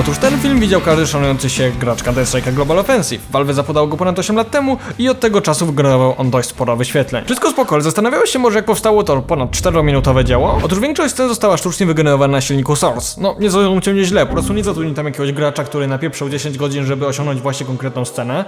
Otóż ten film widział każdy szanujący się gracz Counter-Strike'a Global Offensive. Valve zapodało go ponad 8 lat temu i od tego czasu wygenerował on dość sporo wyświetleń. Wszystko spoko, ale zastanawiałeś się może jak powstało to ponad 4-minutowe dzieło? Otóż większość scen została sztucznie wygenerowana na silniku Source. No, nie zrozumcie mnie źle, po prostu nie zatrudnili tam jakiegoś gracza, który napieprzał 10 godzin, żeby osiągnąć właśnie konkretną scenę.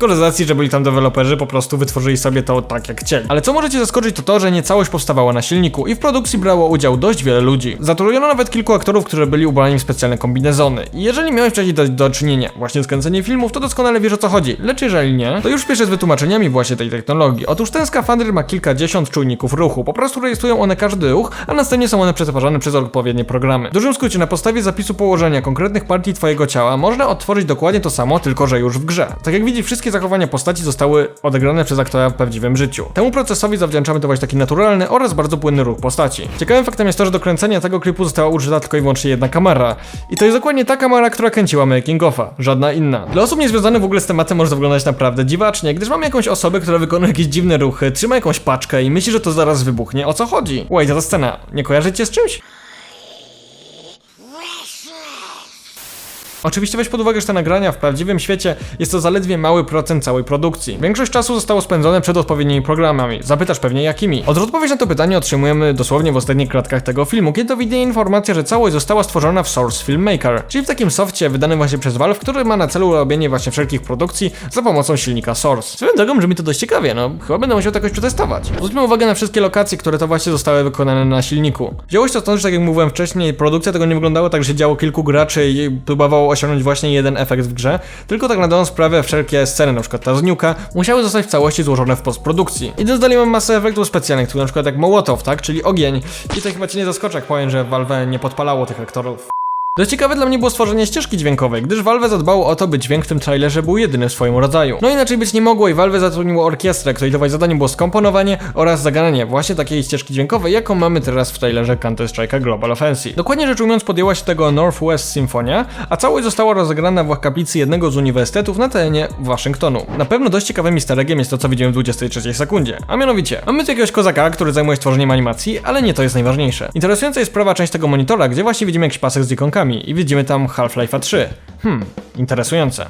Tylko że byli tam deweloperzy, po prostu wytworzyli sobie to tak jak chcieli. Ale co możecie zaskoczyć to to, że nie całość powstawała na silniku i w produkcji brało udział dość wiele ludzi. Zatrudniono nawet kilku aktorów, którzy byli ubrani w specjalne kombinezony. I jeżeli miałeś wcześniej do, do czynienia właśnie z kręceniem filmów, to doskonale wiesz o co chodzi. Lecz jeżeli nie, to już spieszę z wytłumaczeniami właśnie tej technologii. Otóż ten skafander ma kilkadziesiąt czujników ruchu. Po prostu rejestrują one każdy ruch, a następnie są one przetwarzane przez odpowiednie programy. W dużym skrócie, na podstawie zapisu położenia konkretnych partii twojego ciała można odtworzyć dokładnie to samo, tylko że już w grze. Tak jak widzisz, wszystkie zachowania postaci zostały odegrane przez aktora w prawdziwym życiu. Temu procesowi zawdzięczamy to właśnie taki naturalny oraz bardzo płynny ruch postaci. Ciekawym faktem jest to, że do kręcenia tego klipu została użyta tylko i wyłącznie jedna kamera. I to jest dokładnie ta kamera, która kręciła Making Offa, żadna inna. Dla osób niezwiązanych w ogóle z tematem może wyglądać naprawdę dziwacznie, gdyż mamy jakąś osobę, która wykonuje jakieś dziwne ruchy, trzyma jakąś paczkę i myśli, że to zaraz wybuchnie. O co chodzi? Wait, ta scena. Nie kojarzycie z czymś? Oczywiście weź pod uwagę, że te nagrania w prawdziwym świecie jest to zaledwie mały procent całej produkcji. Większość czasu zostało spędzone przed odpowiednimi programami. Zapytasz pewnie jakimi. Od odpowiedź na to pytanie otrzymujemy dosłownie w ostatnich klatkach tego filmu, kiedy widnieje informacja, że całość została stworzona w Source Filmmaker, czyli w takim softie wydanym właśnie przez Valve, który ma na celu robienie właśnie wszelkich produkcji za pomocą silnika Source. Swoją drogą brzmi to dość ciekawie, no chyba będę musiał to jakoś przetestować. Zwróćmy uwagę na wszystkie lokacje, które to właśnie zostały wykonane na silniku. Wzięło się to stąd, że tak jak mówiłem wcześniej, produkcja tego nie wyglądała tak, że działo kilku graczy i próbowało osiągnąć właśnie jeden efekt w grze, tylko tak na dobrą sprawę wszelkie sceny, przykład ta z Nuka, musiały zostać w całości złożone w postprodukcji. Idąc dalej mam masę efektów specjalnych, tu przykład jak Mołotow, tak, czyli ogień. I to chyba cię nie zaskoczy, jak powiem, że Valve nie podpalało tych aktorów. Dość ciekawe dla mnie było stworzenie ścieżki dźwiękowej, gdyż Valve zadbało o to, by dźwięk w tym trailerze był jedyny w swoim rodzaju. No inaczej być nie mogło i Valve zatrudniło orkiestrę, której właśnie zadaniem było skomponowanie oraz zagranie właśnie takiej ścieżki dźwiękowej, jaką mamy teraz w trailerze Counter-Strike'a Global Offensive. Dokładnie rzecz ujmując podjęła się tego Northwest Symphonia, a całość została rozegrana w kaplicy jednego z uniwersytetów na terenie Waszyngtonu. Na pewno dość ciekawym easter eggiem jest to, co widzimy w 23 sekundzie, a mianowicie mamy tu jakiegoś kozaka, który zajmuje się tworzeniem animacji, ale nie to jest najważniejsze. Interesująca jest sprawa część tego monitora, gdzie właśnie widzimy jakiś pasek z ikonkami i widzimy tam Half-Life'a 3. Hmm, interesujące.